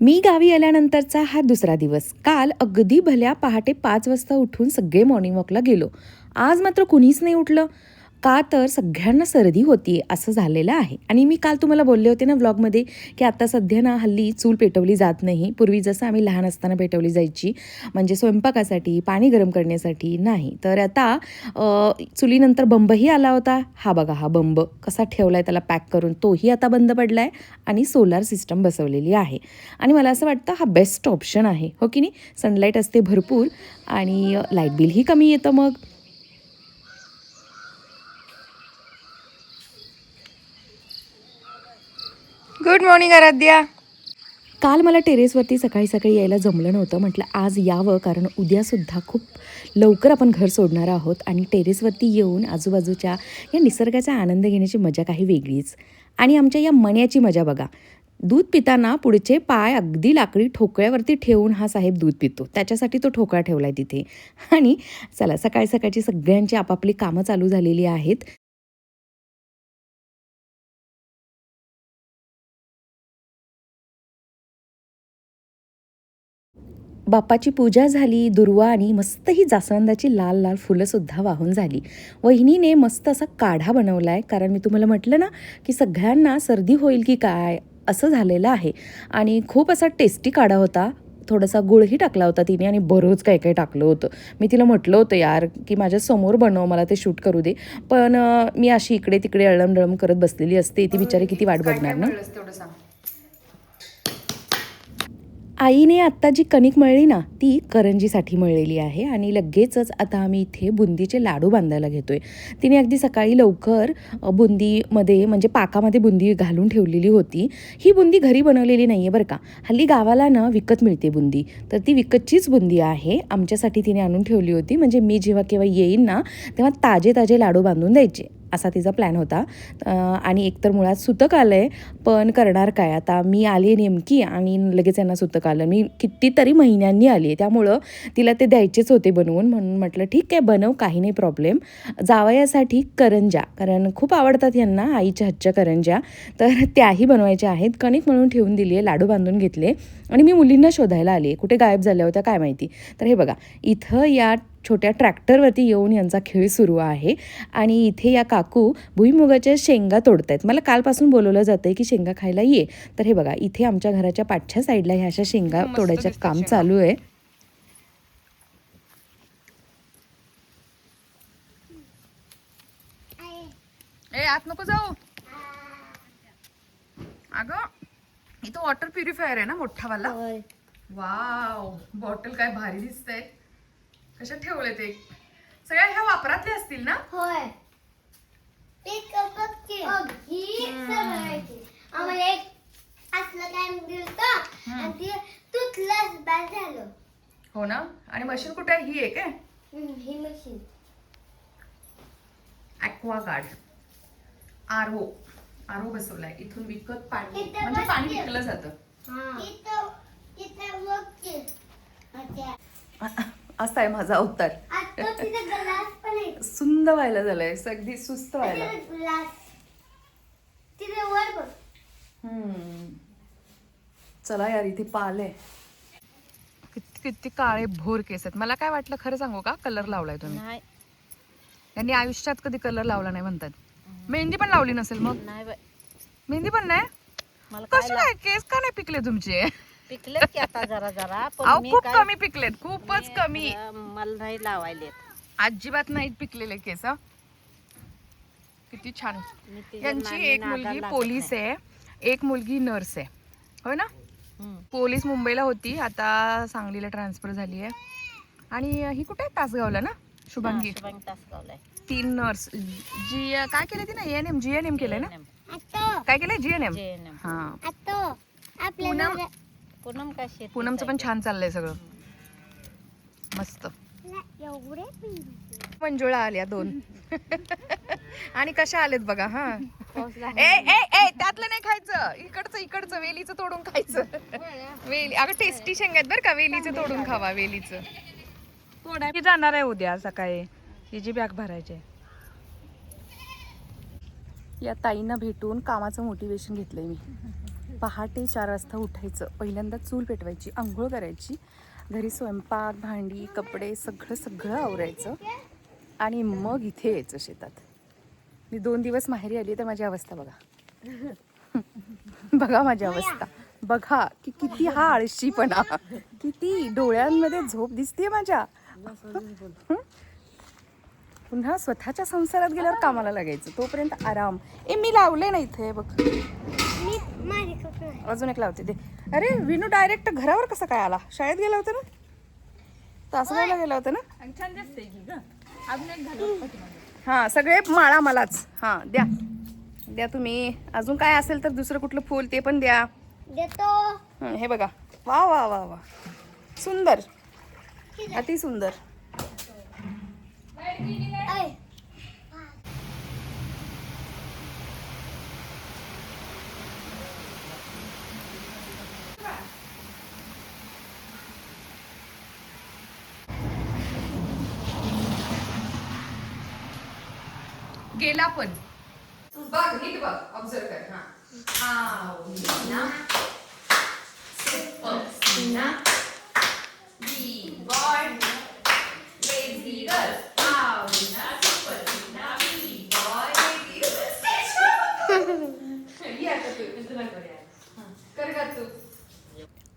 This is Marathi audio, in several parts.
मी गावी आल्यानंतरचा हा दुसरा दिवस. काल अगदी भल्या पहाटे पाच वाजता उठून सगळे मॉर्निंग वॉकला गेलो. आज मात्र कुणीच नाही उठलं. का तर सगळ्यांना सर्दी होती असं झालेलं आहे. आणि मी काल तुम्हाला बोलले होते ना व्लॉगमध्ये की आता सध्या ना हल्ली चूल पेटवली जात नाही. पूर्वी जसं आम्ही लहान असताना पेटवली जायची म्हणजे स्वयंपाकासाठी पाणी गरम करण्यासाठी नाही. तर आता चुलीनंतर बंबही आला होता. हा बघा हा बंब कसा ठेवला आहे त्याला पॅक करून तोही आता बंद पडला आहे आणि सोलार सिस्टम बसवलेली आहे. आणि मला असं वाटतं हा बेस्ट ऑप्शन आहे. हो की नाही? सनलाईट असते भरपूर आणि लाइट बिलही कमी येतं मग. गुड मॉर्निंग आराध्या काल मला टेरेसवरती सकाळी सकाळी यायला जमलं नव्हतं. म्हटलं आज यावं कारण उद्यासुद्धा खूप लवकर आपण घर सोडणार आहोत आणि टेरेसवरती येऊन आजूबाजूच्या या निसर्गाचा आनंद घेण्याची मजा काही वेगळीच. आणि आमच्या या मण्याची मजा बघा. दूध पिताना पुढचे पाय अगदी लाकडी ठोकळ्यावरती ठेवून हा साहेब दूध पितो. त्याच्यासाठी तो ठोकळा ठेवला आहे तिथे. आणि चला सकाळी सकाळची सगळ्यांची आपापली कामं चालू झालेली आहेत. बाप्पाची पूजा झाली दुर्वा आणि मस्त ही जास्वंदाची लाल लाल फुलंसुद्धा वाहून झाली. वहिनीने मस्त असा काढा बनवला आहे कारण मी तुम्हाला म्हटलं ना की सगळ्यांना सर्दी होईल की काय असं झालेलं आहे. आणि खूप असा टेस्टी काढा होता. थोडासा गुळही टाकला होता तिने आणि बरंच काय काय टाकलं होतं. मी तिला म्हटलं होतं यार की माझ्यासमोर बनव मला ते शूट करू दे. पण मी अशी इकडे तिकडे अळमडळम करत बसलेली असते ती बिचारी किती वाट बघणार ना? आईने आत्ता जी कणिक मळली ना ती करंजीसाठी मळलेली आहे आणि लगेचच आता आम्ही इथे बुंदीचे लाडू बांधायला घेतो आहे तिने अगदी सकाळी लवकर बुंदीमध्ये म्हणजे पाकामध्ये बुंदी घालून ठेवलेली होती. ही बुंदी घरी बनवलेली नाही आहे बरं का. हल्ली गावाला ना विकत मिळते बुंदी. तर ती विकतचीच बुंदी आहे. आमच्यासाठी तिने आणून ठेवली होती. म्हणजे मी जेव्हा केव्हा येईन ना तेव्हा ताजे ताजे लाडू बांधून द्यायचे. असा तिचा प्लॅन होता. आणि एकतर मुळात सुतक आलं आहे पण करणार काय? आता मी आली नेमकी आणि लगेच यांना सुतक आलं. मी कितीतरी महिन्यांनी आली आहे त्यामुळं तिला ते द्यायचेच होते बनवून. म्हणून म्हटलं ठीक आहे बनव काही नाही प्रॉब्लेम जावयासाठी करंजा. कारण खूप आवडतात यांना आईच्या हातच्या करंजा. तर त्याही बनवायच्या आहेत. कणिक म्हणून ठेवून दिली आहे लाडू बांधून घेतले. आणि मी मुलींना शोधायला आली. कुठे गायब झाल्या होत्या काय माहिती? तर हे बघा इथं या छोट्या ट्रॅक्टरवरती येऊन यांचा खेळ सुरू आहे. आणि इथे या काकू भुईमुगाच्या शेंगा तोडत आहेत मला कालपासून बोलवलं जातं की शेंगा खायला ये. तर हे बघा इथे आमच्या घराच्या पाठच्या साईडला ह्या अशा शेंगा तोडायचं काम. चालू आहे. ए आत नको जाऊ. अगं. इथं वॉटर प्युरिफायर आहे ना मोठा वाला वाव बॉटल काय भारी दिसतंय. कशात ठेवले ते? सगळ्या ह्या वापरातले असतील ना? होय. ते कपकचे अगदी सगळ्याचे आम्हाला एक असलं काय दिलं आणि ते तुटलंच झालं. हो ना? आणि मशीन कुठे आहे? ही आहे? ही machine aqua guard R O R बसवलाय. इथून विकत पाणी म्हणजे पाणी. विकलं जातं. असा आहे माझा अवतार. आता तिथं ग्लास पण आहे. सुंद व्हायला झालंय. अगदी सुस्त व्हायला. चला यार इथे पाल. किती किती काळे भोर केस आहेत. मला काय वाटलं खरं सांगू का? कलर लावलाय तुम्ही. यांनी आयुष्यात कधी कलर लावला नाही म्हणतात. मेहंदी पण लावली नसेल मग? नाही बाई. मेहंदी पण नाही? मला काय कशी काय? केस का नाही पिकले तुमचे? पिकले की आता जरा जरा अहो पण मी खूप काय कमी पिकलेत खूपच मी, कमी. अं, मला नाही लावायलेत. अजिबात नाहीत पिकलेले केस हं. किती छान. मी तिच्या यांची एक नादाला मुलगी लागत पोलीस आहे एक मुलगी नर्स आहे. होय ना? नाही. हम्म. पोलीस मुंबईला होती आता सांगलीला ट्रान्सफर झाली आहे. आणि ही कुठे आहे? तासगावला ना? शुभांगी. हा, शुभांगी तासगावला आहे. तीन नर्स. जी काय केलं ती ना N M G N M केलंय ना? काय केलंय? G N. हा. पूनम? पूनम काय पूनमचं पण छान चाललंय सगळं. मस्त. मंजुळा आल्या दोन. आणि कशा आलेत बघा हा. ए ए ए त्यातलं नाही खायचं. इकडचं इकडचं वेलीचं तोडून खायचं. वेली अगं टेस्टी शेंग आहेत बरं का वेलीचं तोडून खावा वेलीचं. मी जाणार आहे उद्या सकाळी. तिची बॅग भरायची या ताईंना भेटून कामाचं मोटिवेशन घेतलंय मी. पहाटे चार वाजता उठायचं. पहिल्यांदा चूल पेटवायची आंघोळ करायची. घरी स्वयंपाक भांडी कपडे सगळं सगळं आवरायचं. आणि मग इथे यायचं शेतात. मी दोन दिवस माहेरी आली तर माझी अवस्था बघा. बघा माझी अवस्था. बघा की किती हा आळशीपणा. किती डोळ्यांमध्ये झोप दिसते माझ्या. हं? पुन्हा स्वतःच्या संसारात गेल्यावर कामाला लागायचं. तोपर्यंत आराम. ए मी लावले ना इथे बघ. अजून एक लावते ते अरे विनू डायरेक्ट घरावर कसा काय आला? शाळेत गेला होता ना? तासगावला गेला होता ना? हा सगळे माळा मलाच. हा द्या. द्या तुम्ही. अजून काय असेल तर दुसरं कुठलं फूल ते पण द्या. देतो. हं, हे बघा. वा वा वा वा. सुंदर. अति सुंदर गेला पण. बघ नीट बघ ऑब्झर्व कर हा. बी ना. Lazy girls Big boy, lazy girl. आव, ना. Super, ना. Big boy, lazy girl. ये आता तू. हा, कर का तू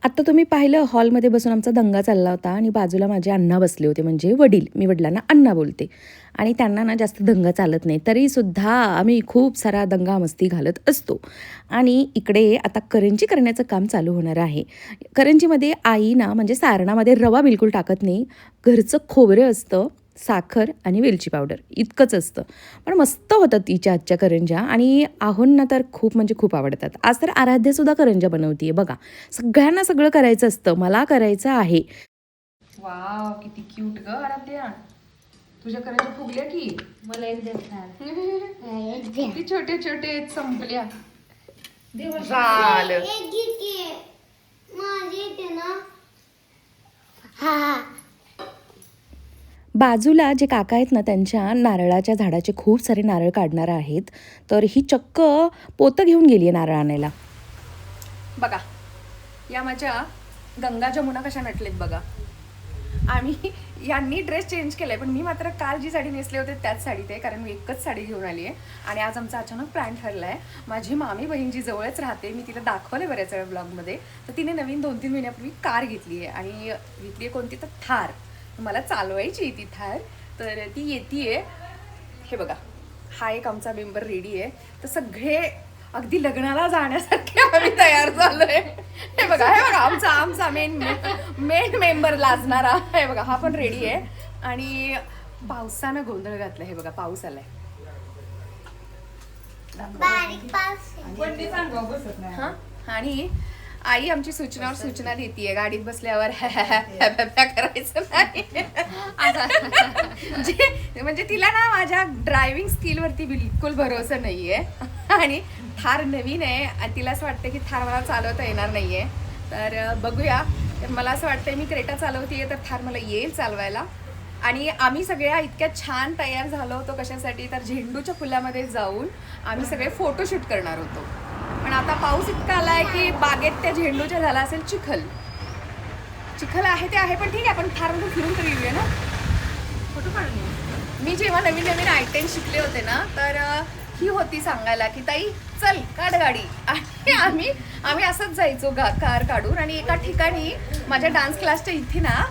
आत्ता तुम्ही पाहिलं हॉलमध्ये बसून आमचा दंगा चालला होता आणि बाजूला माझे अण्णा बसले होते म्हणजे वडील. मी वडिलांना अण्णा बोलते. आणि त्यांना ना जास्त दंगा चालत नाही. तरीसुद्धा आम्ही खूप सारा दंगा मस्ती घालत असतो. आणि इकडे आता करंजी करण्याचं काम चालू होणार आहे. करंजीमध्ये आई ना म्हणजे सारणामध्ये रवा बिलकुल टाकत नाही. घरचं खोबरं असतं. साखर आणि वेलची पावडर. इतकंच असतं. पण मस्त होतात तिच्या आजच्या करंज्या आणि आहोंना तर खूप म्हणजे खूप आवडतात. आज तर आराध्यसुद्धा करंज्या बनवतीये बघा. सगळ्यांना सगळं करायचं असतं. मला करायचं आहे. वाव किती क्यूट ग आराध्या. तुझ्या करायच्या फुगल्या की? मला एक किती छोटे छोटे आहेत, संपल्या. झालं एक घेते माझी येते ना हा हा बाजूला जे काका आहेत ना त्यांच्या नारळाच्या झाडाचे खूप सारे नारळ काढणार आहेत तर ही चक्क पोतं घेऊन गेली आहे नारळ आणायला. बघा या माझ्या गंगा जमुना कशा नटलेत बघा. आम्ही यांनी ड्रेस चेंज केलाय पण मी मात्र काल जी साडी नेसले होते त्याच साडीत आहे कारण मी एकच साडी घेऊन आली आहे. आणि आज आमचा अचानक प्लॅन ठरलाय माझी मामी बहीण जी जवळच राहते मी तिला दाखवले बऱ्याच वेळा ब्लॉगमध्ये तर तिने नवीन दोन तीन महिन्यापूर्वी कार घेतली आहे. आणि घेतली आहे कोणती? तर थार. मला चालवायची ती थार. तर ती येते हे बघा हा एक आमचा मेंबर रेडी आहे. तर सगळे अगदी लग्नाला जाण्यासाठी आम्ही तयार झालोय. हे बघा हे बघा आमचा आमचा मेन मेन मेंबर लाजणारा. हे बघा हा पण रेडी आहे. आणि पावसानं गोंधळ घातलाय हे बघा पाऊस आलाय. बारीक पाऊस हा? आणि आई आमची सूचनावर सूचना देतीये गाडीत बसल्यावर करायचं नाही जे म्हणजे तिला ना माझ्या ड्रायव्हिंग स्किल वरती बिलकुल भरोसा नाहीये आणि थार नवीन आहे. आणि तिला असं वाटतं की थार मला चालवता येणार नाहीये तर बघूया मला असं वाटतंय मी क्रेटा चालवतीये तर थार मला येईल चालवायला आणि आम्ही सगळ्या इतक्या छान तयार झालो होतो कशासाठी तर झेंडूच्या फुलामध्ये जाऊन आम्ही सगळे फोटोशूट करणार होतो पण आता पाऊस इतका आलाय की बागेत त्या झेंडूच्या झाला असेल चिखल. चिखल आहे ते आहे पण ठीक आहे आपण फार फिरून तरी येऊया ना. फोटो काढून. मी जेव्हा नवीन नवीन आयटेन शिकले होते ना तर ही होती सांगायला की ताई चल काढ गाडी. आणि आम्ही आम्ही असंच जायचो गा कार काढून आणि एका ठिकाणी माझ्या डान्स क्लासच्या इथे ना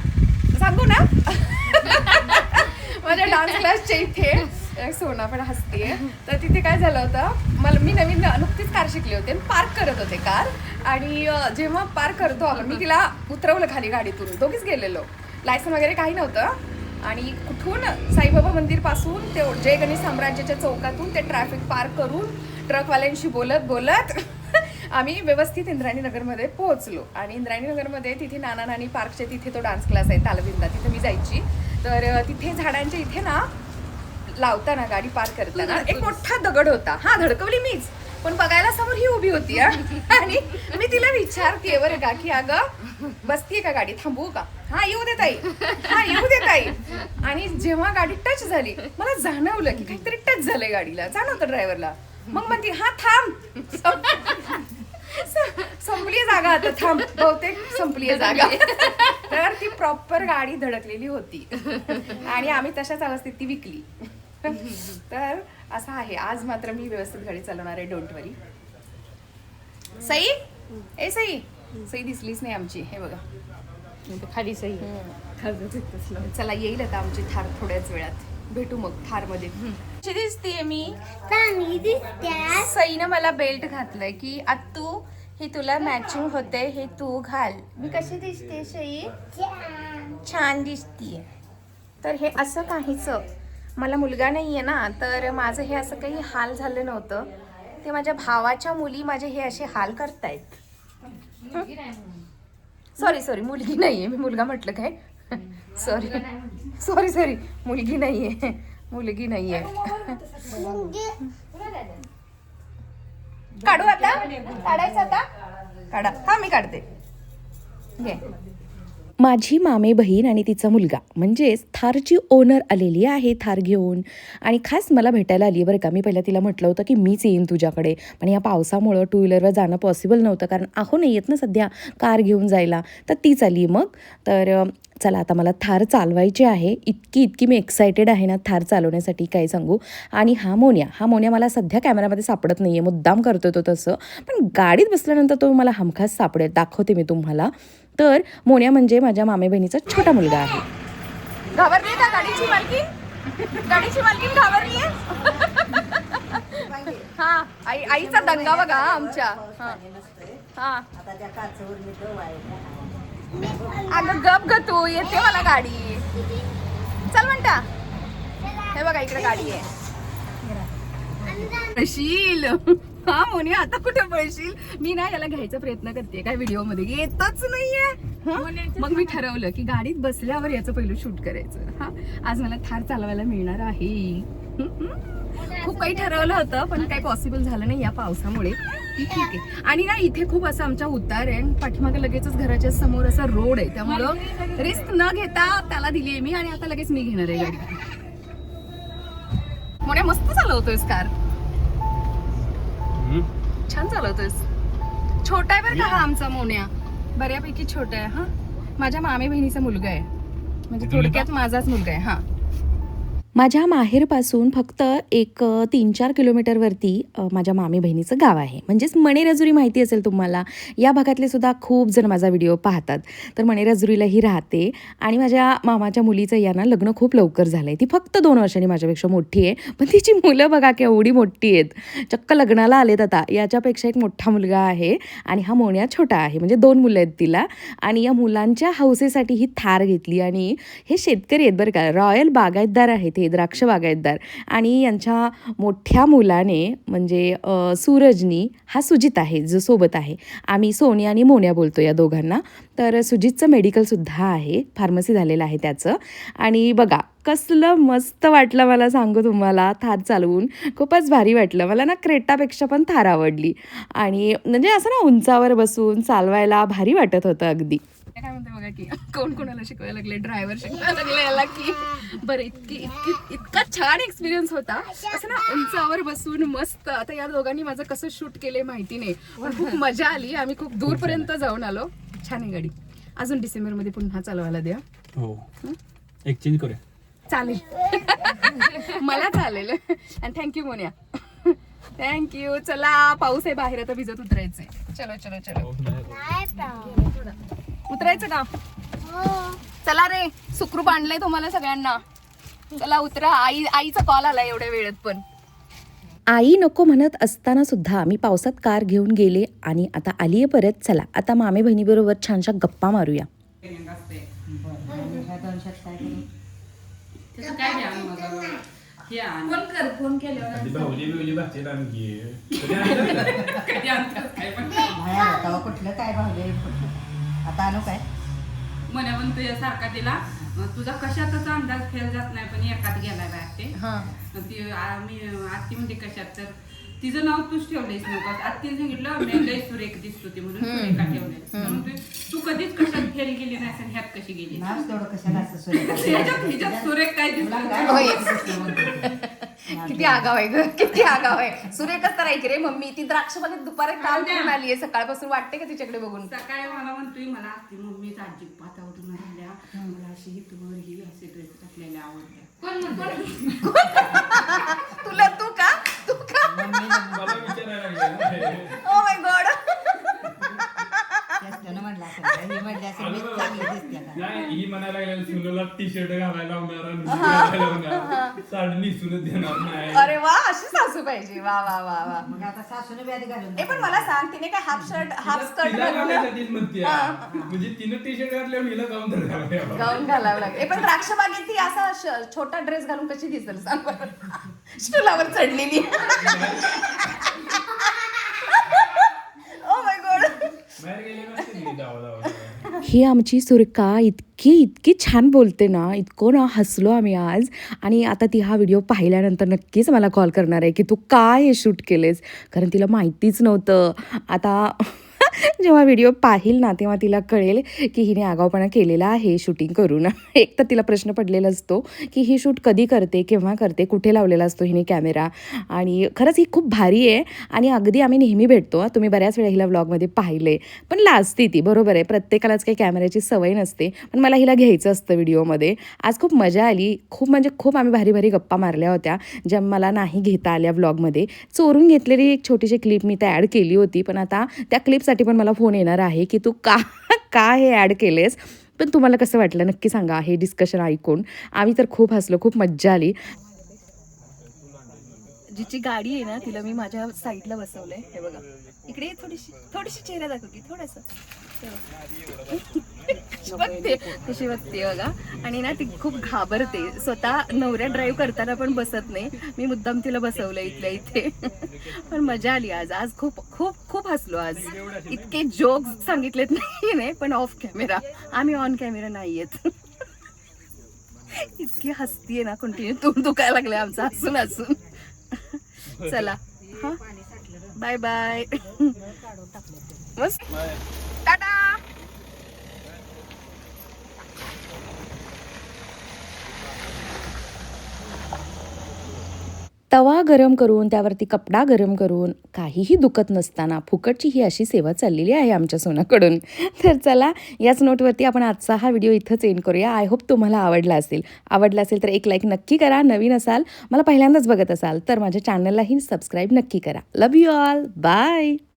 सांगू ना? माझ्या डान्स क्लासच्या इथे सोना पण हसते तर तिथे काय झालं होतं मला मी नवीन नुकतीच कार शिकली होते आणि पार्क करत होते कार. आणि जेव्हा पार्क करतो आलो मी तिला उतरवलं खाली गाडीतून. दोघीच गेलेलो. लायसन वगैरे काही नव्हतं. आणि कुठून साईबाबा मंदिरपासून ते जय गणेश साम्राज्याच्या चौकातून ते ट्रॅफिक पार करून ट्रकवाल्यांशी बोलत बोलत आम्ही व्यवस्थित इंद्रायणी नगरमध्ये पोहोचलो. आणि इंद्रायणी नगरमध्ये तिथे नाना नानी पार्कचे तिथे तो डान्स क्लास आहे तालबिंदा. तिथे मी जायची. तर तिथे झाडांच्या इथे ना लावताना गाडी पार करताना एक मोठा दगड होता. हा धडकवली मीच. पण बघायला समोर ही उभी होती. आणि मी तिला विचारते बरं का की अगं बसतीये का गाडी? थांबवू का? हा येऊ दे ताई. हा येऊ दे ताई. आणि जेव्हा गाडी टच झाली मला जाणवलं की काहीतरी टच झालंय गाडीला. जाणवतं ड्रायव्हरला. मग म्हणते हा थांब. संपली जागा आता थांब. बहुतेक संपली जागा. तर ती प्रॉपर गाडी धडकलेली होती. आणि आम्ही तशाच अवस्थेत ती विकली. तर असं आहे. आज मात्र मी व्यवस्थित गाडी चालवणार आहे. Don't worry Sai? ए सई. सई दिसलीच नाही आमची. हे बघा. खाली सही चला येईल आता आमची थार थोड्याच वेळात. भेटू मग थारमध्ये कशी दिसतीये मी? चांगली दिसते सईनं मला बेल्ट घातलंय की आत्तू हे तुला मॅचिंग होते हे तू घाल. मी कशी दिसते सई? छान. दिसतीये. तर हे असं काहीच मला मुलगा नाहीये ना तर माझं हे असं काही हाल झालं नव्हतं. ते माझ्या भावाच्या मुली माझे हे असे हाल करतायत. सॉरी सॉरी मुलगी नाहीये. मी मुलगा म्हटलं काय? सॉरी सॉरी सॉरी मुलगी नाहीये. मुलगी नाहीये. काढू आता? काढायचं आता? काढा. हा मी काढते. घे. माझी मामे बहीण आणि तिचा मुलगा म्हणजेच थारची ओनर आलेली आहे थार घेऊन. आणि खास मला भेटायला आली बरं का. मी पहिला तिला म्हटलं होतं की मीच येईन तुझ्याकडे. पण या पावसामुळं टू व्हीलरवर जाणं पॉसिबल नव्हतं. कारण आहो नाही येत ना सध्या कार घेऊन जायला. तर तीच आली मग. तर चला आता मला थार चालवायची आहे. इतकी इतकी मी एक्सायटेड आहे ना थार चालवण्यासाठी काय सांगू. आणि हा मोन्या हा मोन्या मला सध्या कॅमेरामध्ये सापडत नाही आहे मुद्दाम करतो तो तसं. पण गाडीत बसल्यानंतर तो मला हमखास सापडेल. दाखवते मी तुम्हाला. तर मोन्या म्हणजे माझ्या मामे बहिणीचा छोटा मुलगा आहे. घाबरली का गाडीची मालकीन गाडीची मालकीन घाबरली हा आई आईचा दंगा बघा हा आमच्या. हा. अगं गप ग तू येते मला गाडी. चल म्हणता. हे बघा इकडे गाडी आहे. पळशील हा मोनी आता कुठे पळशील? मी ना याला घ्यायचा प्रयत्न करते काय व्हिडिओमध्ये येतच नाहीये? मग मी ठरवलं की गाडीत बसल्यावर याचं पहिलं शूट करायचं. हा? आज मला थार चालवायला मिळणार आहे. खूप काही ठरवलं होतं पण काही पॉसिबल झालं नाही या पावसामुळे. ठीक आहे. आणि ना इथे खूप असं आमच्या उतार आहे आणि पाठीमागे लगेचच घराच्या समोर असा रोड आहे. त्यामुळं रिस्क न घेता त्याला दिली आहे मी आणि आता लगेच मी घेणार आहे गाडी. मोठ्या मस्त चालवतोयस कार. छान चालवतोयस. छोटा आहे बरं का हा आमचा मोन्या. बऱ्यापैकी छोटा आहे हा. माझ्या मामे बहिणीचा मुलगा आहे. म्हणजे थोडक्यात माझाच मुलगा आहे हा. माझ्या माहेरपासून फक्त एक तीन चार किलोमीटरवरती माझ्या मामी बहिणीचं गाव आहे. म्हणजेच मणेराजुरी माहिती असेल तुम्हाला या भागातले सुद्धा खूप जण माझा व्हिडिओ पाहतात. तर मणेराजुरीला ही राहते आणि माझ्या मामाच्या मुलीचं यांना लग्न खूप लवकर झालं आहे ती फक्त दोन वर्षांनी माझ्यापेक्षा मोठी आहे. पण तिची मुलं बघा केवढी मोठी आहेत. चक्क लग्नाला आलेत आता. याच्यापेक्षा एक मोठा मुलगा आहे आणि हा मोण्या छोटा आहे. म्हणजे दोन मुलं आहेत तिला. आणि या मुलांच्या हौसेसाठी ही थार घेतली आणि हे शेतकरी आहेत बरं का. रॉयल बागायतदार आहेत. हे द्राक्ष बागायतदार. आणि यांच्या मोठ्या मुलाने म्हणजे सूरजनी हा सुजित आहे जो सोबत आहे. आम्ही सोनी आणि मोन्या बोलतो या दोघांना. तर सुजितचं मेडिकलसुद्धा आहे फार्मसी झालेलं आहे त्याचं. आणि बघा कसलं मस्त वाटलं मला सांगू तुम्हाला थार चालवून. खूपच भारी वाटलं. मला ना क्रेटापेक्षा पण थार आवडली. आणि म्हणजे असं ना उंचावर बसून चालवायला भारी वाटत होतं अगदी. काय म्हणते बघा की कोण कोणाला शिकवायला लागले ड्रायव्हर शिकवायला लागले याला की. बरं इतकी इतकी इतका छान एक्सपिरियन्स होता. असं ना उंचावर बसून मस्त आता या दोघांनी माझं कसं शूट केले माहिती नाही. पण खूप मजा आली. आम्ही खूप दूरपर्यंत जाऊन आलो. छान आहे गाडी. अजून डिसेंबरमध्ये पुन्हा चालवायला द्या. हो. एक्सचेंज करूया. चालेल. मला चालेल. आणि थँक्यू मोन्या. थँक्यू चला पाऊस आहे बाहेर आता भिजत उतरायचंय. चलो चलो चलो. उतरायचं का? चला रे सुखरूप आणलंय तुम्हाला सगळ्यांना. चला उतरा. आई आईचा कॉल आला एवढ्या वेळेत पण. आई नको म्हणत असताना सुद्धा मी पावसात कार घेऊन गेले आणि आता आली आहे परत. चला आता मामे बहिणीबरोबर छानशा गप्पा मारूया. कुठलं काय आता आणू काय? म्हणे पण तुझ्यासारखा तिला तुझा कशातच अंदाज फेल जात नाही पण एकात गेलाय बाय ते. ती आम्ही आत्ती म्हणते कशात तर. तिचं नाव तूच ठेवलंयस नका आत्तीने सांगितलं मी लय सुरेख दिसतो ती म्हणून सुरेखा ठेवलंय म्हणून तू- तू कधीच कशात फेल गेली नाही असेल ह्यात कशी गेली? नाच तेवढं कशाला असं सुरेख ह्याच्यात हिच्यात सुरेख काय तुला काय होय. दिसतं म्हणते? किती आगाव आहे ग किती आगाव आहे. सुरेखच तर ऐक रे मम्मी. ती द्राक्ष बागेत दुपारी काम करून आली आहे सकाळपासून वाटते का तिच्याकडे बघून? सकाळी मला म्हणतोय मला ती मम्मीच आजी पाता उठून राहिल्या. मला अशी ही तुवर ही असे ड्रेस घातलेल्या आवडल्या तुला तू का? तू का मला विचारायला लागले. ओ माय गॉड म्हणलं असेल, हे म्हणले असेल, मीच चांगली दिसते का? नाही ही म्हणायला लागली सुनला टी शर्ट घालायला लावणार आणि नुसती घालायला लावणार. साडी देणार नाही. अरे वा अशी सासू पाहिजे. वा वा वा वा. मग आता सासूने आधी घालून ए पण मला सांग तिने काय हाफ शर्ट हाफ स्कर्ट तिला घालून म्हणते म्हणजे तिनं टी शर्ट घातल्यावर हिला जाऊन तर घालायला गाऊन घालावं लागेल. ए, पण द्राक्ष बागेत ती असा श- छोटा ड्रेस घालून कशी दिसेल सांग बरं? स्टुलावर चढलेली ओ माय गॉड बाहेर गेले नसते ती धावा धावा ही आमची सुरेखा इतकी इतकी छान बोलते ना इतकं ना हसलो आम्ही आज. आणि आता ती हा व्हिडिओ पाहिल्यानंतर नक्कीच मला कॉल करणार आहे की तू काय हे शूट केलेस? कारण तिला माहितीच नव्हतं. आता जेव्हा व्हिडिओ पाहिल ना तेव्हा तिला कळेल की हिने आगावपणा केलेला आहे शूटिंग करून. एक तर तिला प्रश्न पडलेला असतो की ही शूट कधी करते केव्हा करते कुठे लावलेला असतो हिने कॅमेरा आणि खरंच ही खूप भारी आहे आणि अगदी आम्ही नेहमी भेटतो. तुम्ही बऱ्याच वेळा हिला व्लॉगमध्ये पाहिले. पण लाजते ती बरोबर आहे. प्रत्येकालाच काही कॅमेऱ्याची सवय नसते. पण मला हिला घ्यायचं असतं व्हिडिओमध्ये आज खूप मजा आली. खूप म्हणजे खूप आम्ही भारी भारी गप्पा मारल्या होत्या ज्या मला नाही घेता आल्या व्लॉगमध्ये चोरून घेतलेली एक छोटीशी क्लिप मी त्या ॲड केली होती. पण आता त्या क्लिपसाठी पण मला फोन येणार आहे की तू का का हे ॲड केलेस? पण तुम्हाला कसं वाटलं? नक्की सांगा. हे डिस्कशन ऐकून. आम्ही तर खूप हसलो खूप मज्जा आली. जिची गाडी आहे ना तिला मी माझ्या साईडला बसवलंय. हे बघा. इकडे थोडीशी थोडीशी चेहरा दाखव की थोडस. बघते कशी बघते बघा. आणि ना ती खूप घाबरते. स्वतः नवऱ्या ड्राईव्ह करताना पण बसत नाही. मी मुद्दाम तिला बसवलं इथल्या इथे. पण मजा आली आज. आज खूप खूप खूप हसलो आज. इतके जोक्स सांगितलेत नाही नाही पण ऑफ कॅमेरा आम्ही ऑन कॅमेरा नाहीयेत इतकी हसतीये ना कंटिन्यू तोंड दुखायला लागले आमचं हसून हसून? चला. Bye bye. मस्त. तवा गरम करून त्यावरती कपडा गरम करून काहीही दुखत नसताना फुकटची ही अशी सेवा चाललेली आहे आमच्या सोनाकडून. तर चला याच नोटवरती आपण आजचा हा व्हिडिओ इथंच एंड करूया. आय होप तुम्हाला आवडला असेल. आवडला असेल तर एक लाईक नक्की करा. नवीन असाल मला पहिल्यांदाच बघत असाल तर माझ्या चॅनललाही सबस्क्राईब नक्की करा. लव यू ऑल बाय